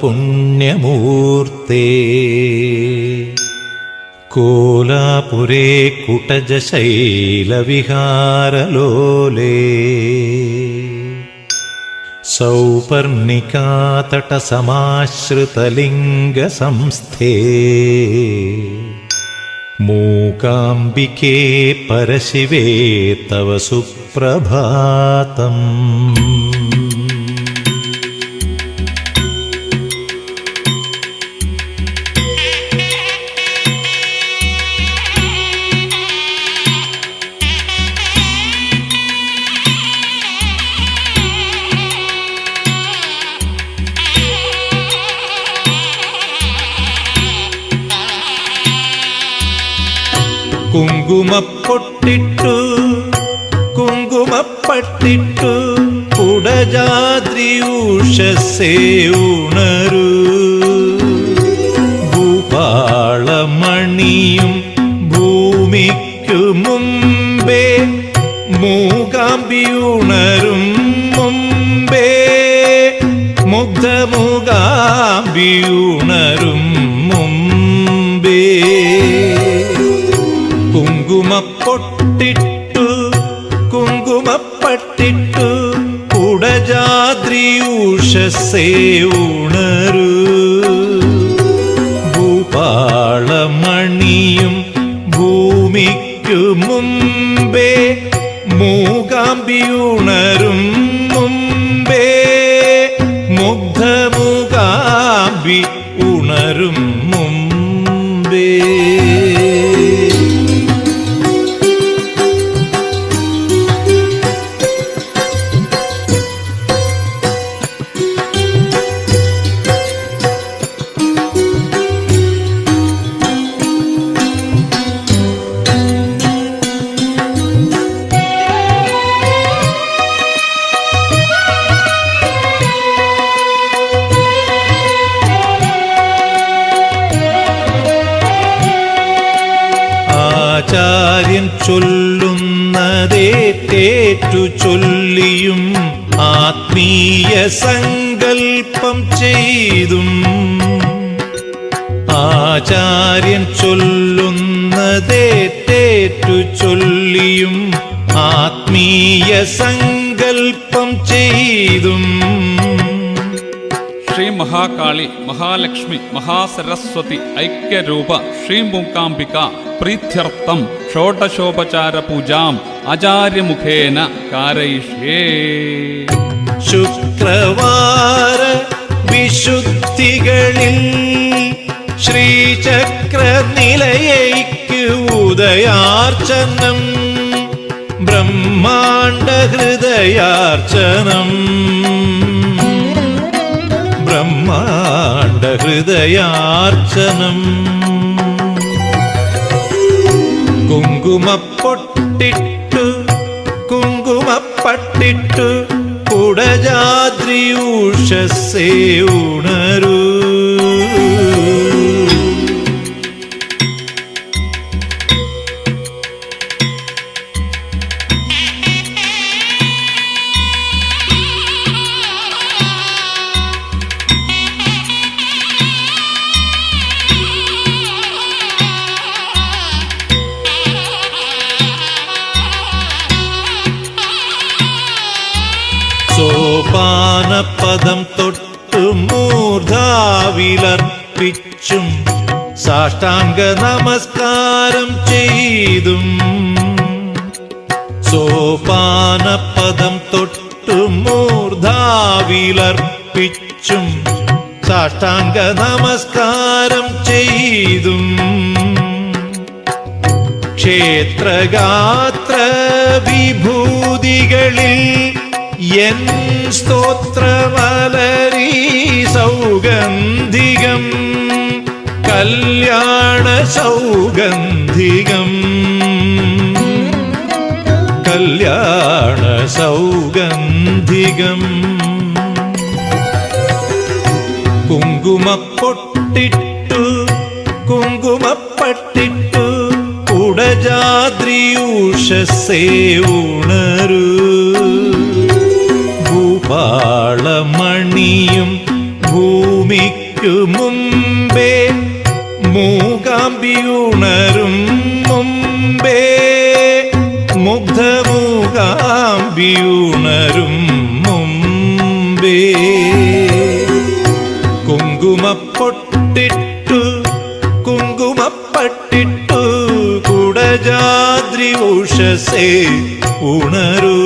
പുണ്യമൂർത്തേ കോലാപുരേ കുടജശൈലവിഹാരലോലേ സൗപർണികാതടസമാശ്രിതലിംഗസംസ്ഥേ. മൂകാംബികേ പരശിവേ തവ സുപ്രഭാതം. കുങ്കുമപ്പൊട്ടിട്ടു കുങ്കുമപ്പട്ടിട്ടു കുടജാദ്രി ഉഷസേ ഉണരു. ഭൂപാളമണിയും ഭൂമിക്കു മുമ്പേ മൂകാംബിയുണരും മുമ്പേ മുഗ്ധമുകാംബിയുണരും കുങ്കുമപ്പൊട്ടിട്ടു കുങ്കുമപ്പട്ടിട്ടു കുടജാദ്രി ഉഷസേ ഊണറു ഭൂപാളമണിയും ഭൂമിക്കു മുമ്പേ മൂകാംബിയുണരും ആചാര്യൻ ചൊല്ലുന്നതേറ്റേറ്റു ചൊല്ലിയും ആത്മീയ സങ്കൽപ്പം ചെയ്തും. ആചാര്യൻ ചൊല്ലുന്നതേറ്റേറ്റു ചൊല്ലിയും ആത്മീയ സങ്കൽപ്പം ചെയ്തും. ശ്രീ മഹാകാളി മഹാലക്ഷ്മി മഹാസരസ്വതി ഐക്യരൂപ ശ്രീ മൂകാംബിക പ്രീത്യർത്ഥം ഷോഡശോപചാര പൂജാം ആചാര്യമുഖേന കാരയിഷ്യേ. ശുക്രവാര വിശുദ്ധികളിൽ ശ്രീചക്ര നിലയയ്ക്ക് ഉദയാർച്ചനം ബ്രഹ്മാണ്ട ഹൃദയാർച്ചനം ഹൃദയാർച്ചനം. കുങ്കുമപ്പൊട്ടിട്ടു കുങ്കുമപ്പട്ടിട്ടു കുടജാദ്രിയൂഷസേ ഉണരു. സോപാനപദം തൊട്ടു മൂർധാവിലർപ്പിച്ചും സാഷ്ടാംഗ നമസ്കാരം ചെയ്തും. സോപാനപദം തൊട്ടു മൂർധാവിലർപ്പിച്ചും സാഷ്ടാംഗ നമസ്കാരം ചെയ്തും. ക്ഷേത്രഗാത്ര വിഭൂതികളിൽ എൻ സ്തോത്രമലരീ സൗഗന്ധികം കല്യാണ സൗഗന്ധികം. കല്യാണ സൗഗന്ധികം. കുങ്കുമപ്പൊട്ടിട്ടു കുങ്കുമപ്പട്ടിട്ടു കുടജാദ്രിയൂഷസേ ഉണരൂ. മുമ്പേ മൂകാംബിയുണരും മുമ്പേ മുഗ്ധമൂകാംബിയുണരും മുമ്പേ. കുങ്കുമപ്പൊട്ടിട്ടു കുങ്കുമപ്പട്ടിട്ടു കുടജാദ്രി ഉഷസേ ഉണരൂ.